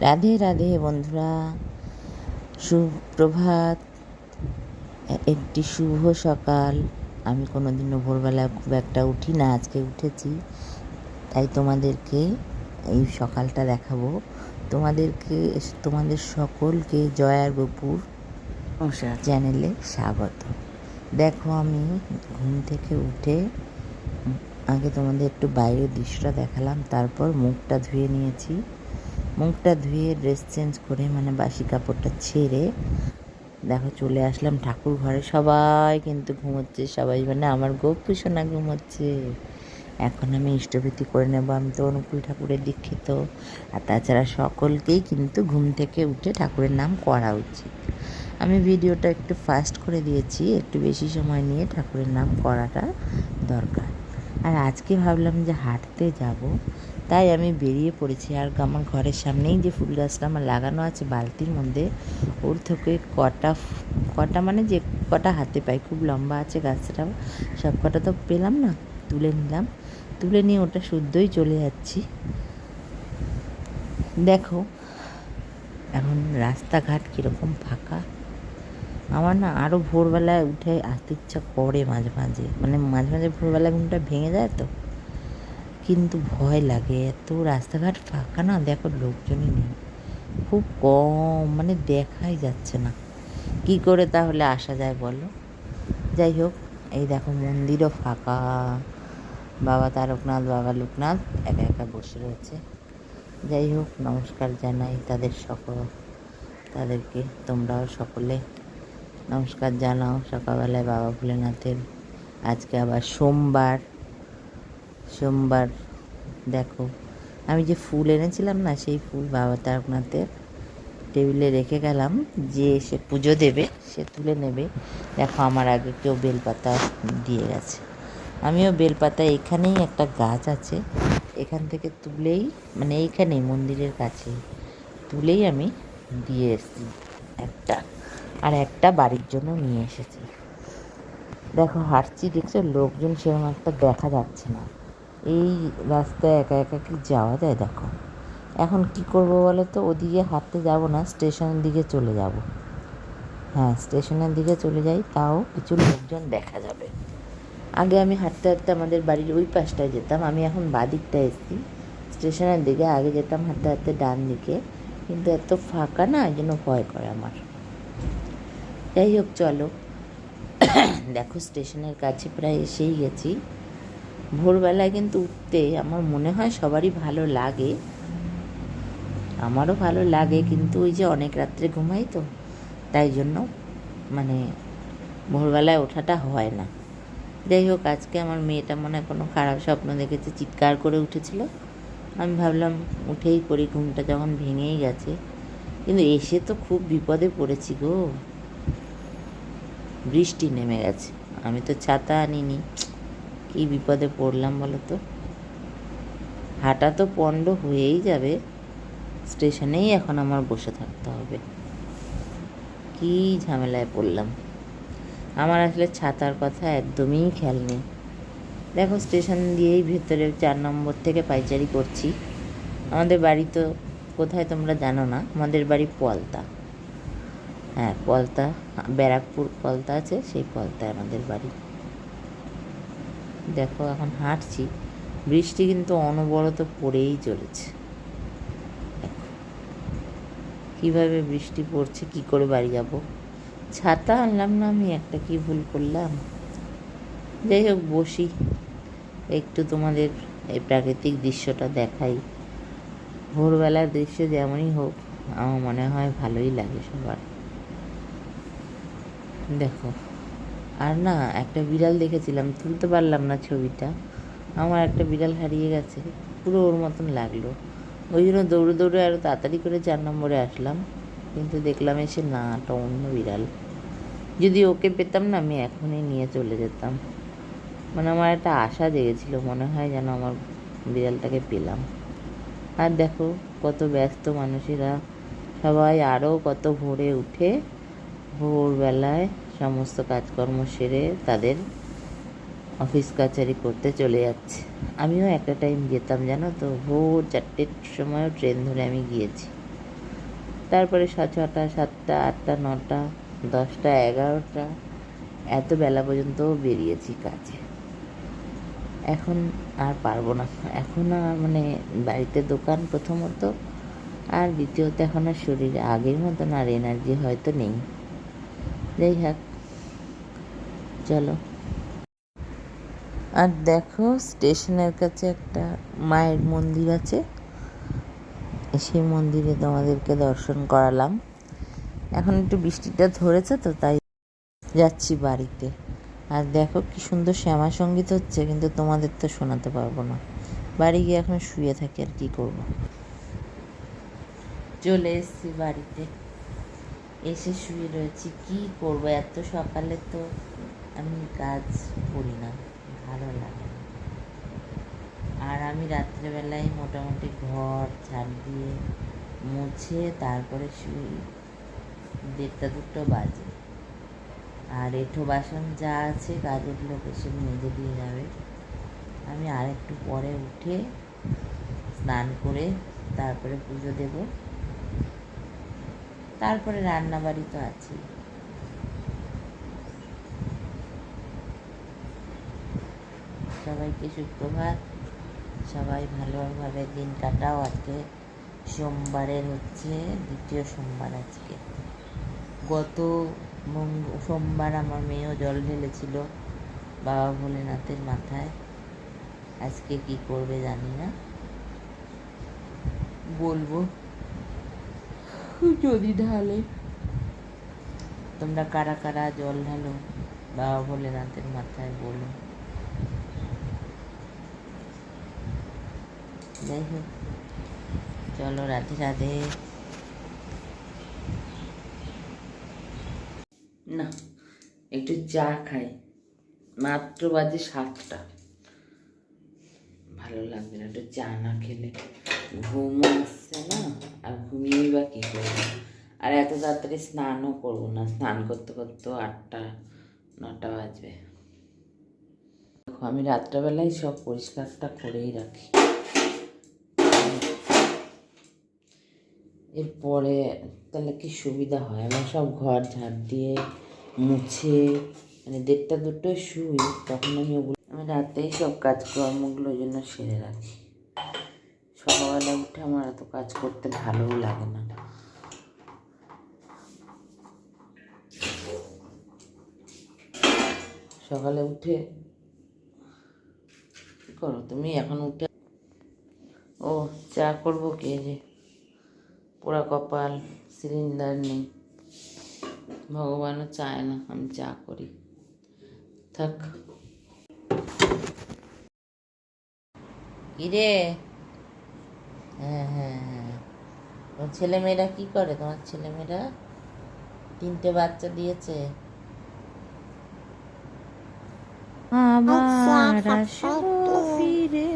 রাধে রাধে বন্ধুরা। সুপ্রভাত। একটি শুভ সকাল। আমি কোনো দিনও ভোরবেলা খুব একটা উঠি না আজকে উঠেছি। তাই তোমাদেরকে এই সকালটা দেখাবো। তোমাদেরকে তোমাদের সকলকে জয়ার গোপুর চ্যানেলে স্বাগত। দেখো আমি ঘুম থেকে উঠে আগে তোমাদের একটু বাইরের দৃশ্যটা দেখালাম তারপর মুখটা ধুয়ে নিয়েছি। মুখটা ধুয়ে ড্রেস চেঞ্জ করে মানে বাসি কাপড়টা ছেড়ে দেখো চলে আসলাম ঠাকুর ঘরে। সবাই কিন্তু ঘুমোচ্ছে, সবাই মানে আমার গোপু সোনা ঘুমোচ্ছে। এখন আমি ইষ্টভীতি করে নেব, আমি তো অনুকূল ঠাকুরের দীক্ষিত। আর তাছাড়া সকলকেই কিন্তু ঘুম থেকে উঠে ঠাকুরের নাম করা উচিত। আমি ভিডিওটা একটু ফাস্ট করে দিয়েছি, একটু বেশি সময় নিয়ে ঠাকুরের নাম করাটা দরকার। আর আজকে ভাবলাম যে হাঁটতে যাব। তাই আমি বেরিয়ে পড়েছি। আর আমার ঘরের সামনেই যে ফুল গাছটা আমার লাগানো আছে বালতির মধ্যে, ওর থেকে কটা কটা মানে যে কটা হাতে পাই, খুব লম্বা আছে গাছটাও সব কটা তো পেলাম না, তুলে নিলাম। তুলে নিয়ে ওটা শুদ্ধই চলে যাচ্ছি। দেখো, এখন রাস্তাঘাট কীরকম ফাঁকা। আমার না আরও ভোরবেলায় উঠে আসতে ইচ্ছা করে মাঝে মাঝে। মানে মাঝে মাঝে ভোরবেলা ঘুমটা ভেঙে যায় তো। কিন্তু ভয় লাগে। এত রাস্তাঘাট ফাঁকা না? দেখো লোকজনই নেই। খুব কম মানে দেখাই যাচ্ছে না। কি করে তাহলে আসা যায় বলো? যাই হোক, এই দেখো মন্দিরও ফাঁকা। বাবা তারকনাথ, বাবা লোকনাথ একা একা বসে রয়েছে। যাই হোক, নমস্কার জানাই তাদের সকল, তাদেরকে। তোমরাও সকলে নমস্কার জানাও। সকালবেলায় বাবা ভোলেনাথের, আজকে আবার সোমবার। সোমবার, দেখো। আমি যে ফুল এনেছিলাম না, সেই ফুল বাবা তারকনাথের টেবিলে রেখে গেলাম। যে সে পুজো দেবে, সে তুলে নেবে। দেখো, আমার আগে কেউ বেলপাতা দিয়ে গেছে। আমিও বেলপাতা, এখানেই একটা গাছ আছে। এখান থেকে তুলেই মানে এইখানেই, মন্দিরের কাছে তুলেই আমি দিয়ে এসেছি। একটা, আর একটা বাড়ির জন্য নিয়ে এসেছি। দেখো, হাঁটছি, দেখছ? লোকজন সেরকম একটা দেখা যাচ্ছে না। এই রাস্তায় একা একা কি যাওয়া যায় দেখো। এখন কি করব বলো তো ওদিকে হাঁটতে যাব না, স্টেশনের দিকে চলে যাব। হ্যাঁ স্টেশনের দিকে চলে যাই, তাও কিছু লোকজন দেখা যাবে। আগে আমি হাঁটতে হাঁটতে আমাদের বাড়ির ওই পাশটায় যেতাম, আমি এখন বাদিকটা এসেছি। স্টেশনের দিকে আগে যেতাম হাঁটতে হাঁটতে ডান দিকে, কিন্তু এত ফাঁকা না, এই জন্য ভয় করে আমার। যাই হোক, চলো। দেখো, স্টেশনের কাছে প্রায় এসেই গেছি। ভোরবেলায় কিন্তু উঠতে আমার মনে হয় সবারই ভালো লাগে। আমারও ভালো লাগে, কিন্তু ওই যে অনেক রাত্রে ঘুমাই তো, তাই জন্য মানে ভোরবেলায় ওঠাটা হয় না। যাই হোক, আজকে আমার মেয়েটা মনে হয় কোনো খারাপ স্বপ্ন দেখেছে, চিৎকার করে উঠেছিল। আমি ভাবলাম উঠেই পড়ি, ঘুমটা যখন ভেঙেই গেছে। কিন্তু এসে তো খুব বিপদে পড়েছি গো। বৃষ্টি নেমে গেছে, আমি তো ছাতা আনিনি। কি বিপদে পড়লাম বলো তো? হাঁটা তো পণ্ড হয়েই যাবে। স্টেশনেই এখন আমার বসে থাকতে হবে। কি ঝামেলায় পড়লাম। আমার আসলে ছাতার কথা একদমই খেয়াল নেই। দেখো স্টেশন দিয়েই ভেতরে চার নম্বর থেকে পাইচারি করছি। আমাদের বাড়ি তো কোথায় তোমরা জানো না? আমাদের বাড়ি পলতা। হ্যাঁ পলতা, ব্যারাকপুর পলতা আছে, সেই পলতায় আমাদের বাড়ি। দেখো, এখন হাঁটছি। বৃষ্টি কিন্তু অনবরত পড়েই চলেছে। কীভাবে বৃষ্টি পড়ছে, কি করে বাড়ি যাব? ছাতা আনলাম না আমি, একটা কি ভুল করলাম? যাই হোক, বসি। একটু তোমাদের এই প্রাকৃতিক দৃশ্যটা দেখাই। ভোরবেলার দৃশ্য যেমনই হোক, আমার মনে হয় ভালোই লাগে সবার। দেখো আর না, একটা বিড়াল দেখেছিলাম, তুলতে পারলাম না ছবিটা। আমার একটা বিড়াল হারিয়ে গেছে, পুরো ওর মতন লাগল। ওই জন্য দৌড়ে দৌড়ে আরও তাড়াতাড়ি করে চার নম্বরে আসলাম, কিন্তু দেখলাম এসে না, একটা অন্য বিড়াল। যদি ওকে পেতাম না, আমি এখনই নিয়ে চলে যেতাম। মানে আমার একটা আশা জেগেছিল, মনে হয় যেন আমার বিড়ালটাকে পেলাম। আর দেখো, কত ব্যস্ত মানুষেরা। সবাই আরও কত ভোরে উঠে ভোরবেলায় সমস্ত কাজকর্ম সেরে তাদের অফিস কাচারি করতে চলে যাচ্ছে। আমিও একটা টাইম যেতাম, জানো তো? ভোর চারটের সময়ও ট্রেন ধরে আমি গিয়েছি। তারপরে ছটা সাতটা, আটটা, নটা, দশটা, এগারোটা, এত বেলা পর্যন্ত বেরিয়েছি কাজে। এখন আর পারব না। এখন আর মানে বাড়িতে দোকান প্রথমত, আর দ্বিতীয়ত এখন আর শরীরে আগের মতন আর এনার্জি হয়তো নেই। যাই হোক চলো। আর দেখো, স্টেশনের কাছে একটা মায়ের মন্দির আছে। সেই মন্দিরে তোমাদেরকে দর্শন করালাম। এখন একটু বৃষ্টিটা ধরেছে তো, তাই যাচ্ছি বাড়িতে। আর দেখো কি সুন্দর শ্যামা সংগীত হচ্ছে, কিন্তু তোমাদের তো শোনাতে পারব না। বাড়ি গিয়ে এখন শুয়ে থাকি আর কি করব। চলে এসেছি বাড়িতে। এসে শুয়ে রয়েছি। কি করব? এত সকালে তো আমি কাজ করি না, ভালো লাগে না। আর আমি রাত্রেবেলায় মোটামুটি ঘর ঝাড় দিয়ে মুছে তারপরে শুই। দেড়টা, দুটো বাজে। আর এঁঠো বাসন যা আছে কাজের লোক এসে মেজে দিয়ে যাবে। আমি আর একটু পরে উঠে স্নান করে তারপরে পুজো দেব। তারপরে রান্না বাড়ি তো আছেই সবাইকে সুপ্রভাত সবাই ভালোভাবে দিন কাটাও। আজকে সোমবারের হচ্ছে দ্বিতীয় সোমবার আজকে। গত সোমবার আমার মেয়েও জল ঢেলেছিল বাবা ভোলেনাথের মাথায়। আজকে কি করবে জানি না। বলব যদি ঢালে। তোমরা কারা কারা জল ঢালো? বাবা বলে ভোলেনাথের মাথায় বলো। যাই হোক চলো রাধে রাধে। না একটু চা খাই। মাত্র বাজে সাতটা। ভালো লাগবে না একটু চা না খেলে। ঘুম আসছে না, আর ঘুমিয়েই বা কী করব? আর এত তাড়াতাড়ি স্নানও করব না, স্নান করতে করতে আটটা, নটা বাজবে। দেখো, আমি রাত্রেবেলায় সব পরিষ্কারটা করেই রাখি। এরপরে তাহলে কি সুবিধা হয়? আমার সব ঘর ঝাড় দিয়ে মুছে মানে দেড়টা দুটো শুই, তখন আমি ওগুলো আমি রাতেই সব কাজকর্মগুলো জন্য সেরে রাখি। সকালবেলা উঠে আমার এত কাজ করতে ভালোও লাগে না। সকালে উঠে করো তুমি? এখন উঠে ও চা করব কে? যে পোড়া কপাল, সিলিন্ডার নেই। ভগবানও চায় না আমি চা করি। থাক। কিরে? হ্যাঁ হ্যাঁ হ্যাঁ। তোমার ছেলেমেয়েরা কি করে? তোমার ছেলেমেয়েরা তিনটে বাচ্চা দিয়েছে। আবার আসব ফিরে।